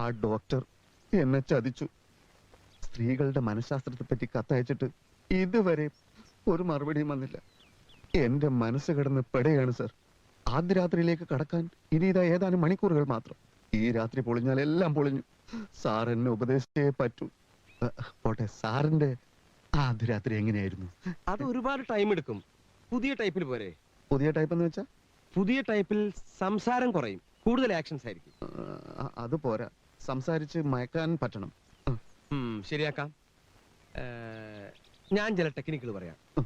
ആ ഡോക്ടർ എന്നെ ചതിച്ചു. സ്ത്രീകളുടെ മനഃശാസ്ത്രത്തെ പറ്റി കത്തയച്ചിട്ട് ഇതുവരെ ഒരു മറുപടിയും വന്നില്ല. എന്റെ മനസ്സ് കിടന്ന് പെടുകയാണ് സർ. ആദ്യ രാത്രിയിലേക്ക് കടക്കാൻ ഇനി ഇതാ ഏതാനും മണിക്കൂറുകൾ മാത്രം. ഈ രാത്രി പൊളിഞ്ഞാൽ എല്ലാം പൊളിഞ്ഞു. സാർ എന്നെ ഉപദേശിച്ചേ പറ്റൂ. പോട്ടെ സാറിന്റെ ആദ്യ രാത്രി എങ്ങനെയായിരുന്നു? അത് ഒരുപാട് ടൈം എടുക്കും. പുതിയ ടൈപ്പിൽ പോരെ. പുതിയ ടൈപ്പ് എന്ന് വെച്ചാ? പുതിയ ടൈപ്പിൽ സംസാരം കുറയും. കൂടുതൽ ആക്ഷൻസ് ആയിരിക്കും. അത് പോരാ. സംസാരിച്ച് മയക്കാൻ പറ്റണം. ഉം, ശരിയാക്കാം. ഏ, ഞാൻ ചില ടെക്നിക്കുകൾ പറയാം.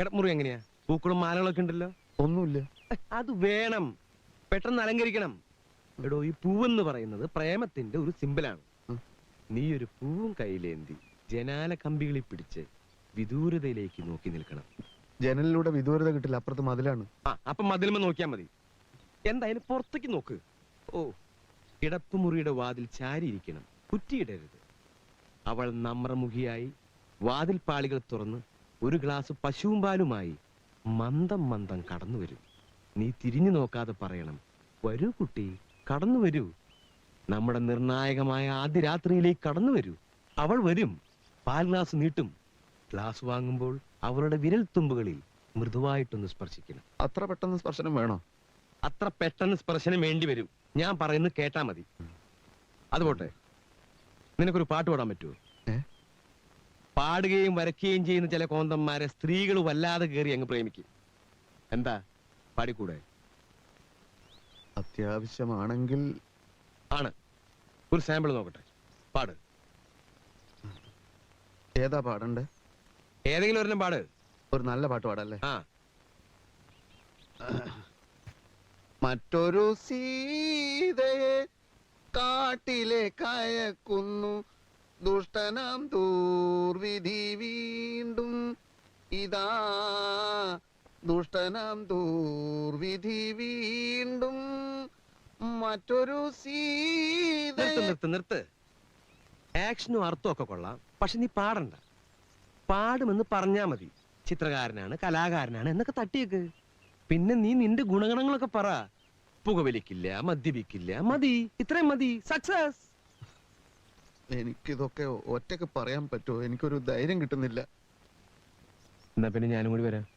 കിടമുറി എങ്ങനെയാ? പൂക്കളും മാലകളൊക്കെ ഉണ്ടല്ലോ? ഒന്നുമില്ല. ഏ, അത് വേണം. പെട്ടെന്ന് അലങ്കരിക്കണം. എടോ ഈ പൂവെന്ന് പറയുന്നത് പ്രേമത്തിന്റെ ഒരു സിമ്പിളാണ് ഉം. നീ ഒരു പൂവും കയ്യിലേന്തി ജനാല കമ്പികളിൽ പിടിച്ച് വിദൂരതയിലേക്ക് നോക്കി നിൽക്കണം. ജനലിലൂടെ വിദൂരത കിട്ടില്ല അപ്പുറത്ത് മതിലാണ്. ആ അപ്പൊ മതിലുമ്പോ നോക്കിയാ മതി. എന്തായാലും പുറത്തേക്ക് നോക്ക്? ഓ കിടപ്പുമുറിയുടെ വാതിൽ ചാരിയിരിക്കണം. കുറ്റിയിടരുത്. അവൾ നമ്രമുഖിയായി വാതിൽ പാളികൾ തുറന്ന് ഒരു ഗ്ലാസ് പശുവും പാലുമായി മന്ദം മന്ദം കടന്നു വരും. നീ തിരിഞ്ഞു നോക്കാതെ പറയണം വരൂ കുട്ടി കടന്നു വരൂ. നമ്മുടെ നിർണായകമായ ആദ്യ രാത്രിയിലേക്ക് കടന്നു വരൂ. അവൾ വരും. പാൽ ഗ്ലാസ് നീട്ടും. ഗ്ലാസ് വാങ്ങുമ്പോൾ അവളുടെ വിരൽ തുമ്പുകളിൽ മൃദുവായിട്ടൊന്ന് സ്പർശിക്കണം. അത്ര പെട്ടെന്ന് സ്പർശനം വേണോ? അത്ര പെട്ടെന്ന് സ്പർശനം വേണ്ടി വരും. ഞാൻ പറയുന്നത് കേട്ടാ മതി. അതുപോട്ടെ. നിനക്കൊരു പാട്ട് പാടാൻ പറ്റുമോ പാടുകയും വരയ്ക്കുകയും ചെയ്യുന്ന ചില കോന്തന്മാരെ സ്ത്രീകൾ വല്ലാതെ കയറി അങ്ങ് പ്രേമിക്കും. എന്താ? പാടിക്കൂടെ? അത്യാവശ്യമാണെങ്കിൽ ആണ്. ഒരു സാമ്പിൾ നോക്കട്ടെ. പാട്. ഏതാ പാടണ്ട്? ഏതെങ്കിലും ഒരെണ്ണം പാട്. ഒരു നല്ല പാട്ട് പാടല്ലേ? ആ. മറ്റൊരു സീതയെ കാട്ടിലെ കയക്കുന്നു. ദുഷ്ടനാം ദൂർവിധി വീണ്ടും. ഇതാ ദുഷ്ടനാം ദൂർവിധി വീണ്ടും. മറ്റൊരു സീത നിർത്ത് നിർത്ത്. ആക്ഷനും അർത്ഥവും ഒക്കെ കൊള്ളാം. പക്ഷെ നീ പാടണ്ട. പാടുമെന്ന് പറഞ്ഞാ മതി. ചിത്രകാരനാണ് കലാകാരനാണ് എന്നൊക്കെ തട്ടിയേക്ക്. പിന്നെ നീ നിന്റെ ഗുണഗണങ്ങളൊക്കെ പറ. പുകവലിക്കില്ല മദ്യപിക്കില്ല മതി. ഇത്രയും മതി. സക്സസ് എനിക്കിതൊക്കെ ഒറ്റയ്ക്ക് പറയാൻ പറ്റുമോ? എനിക്കൊരു ധൈര്യം കിട്ടുന്നില്ല. എന്നാ പിന്നെ ഞാനും കൂടി വരാം.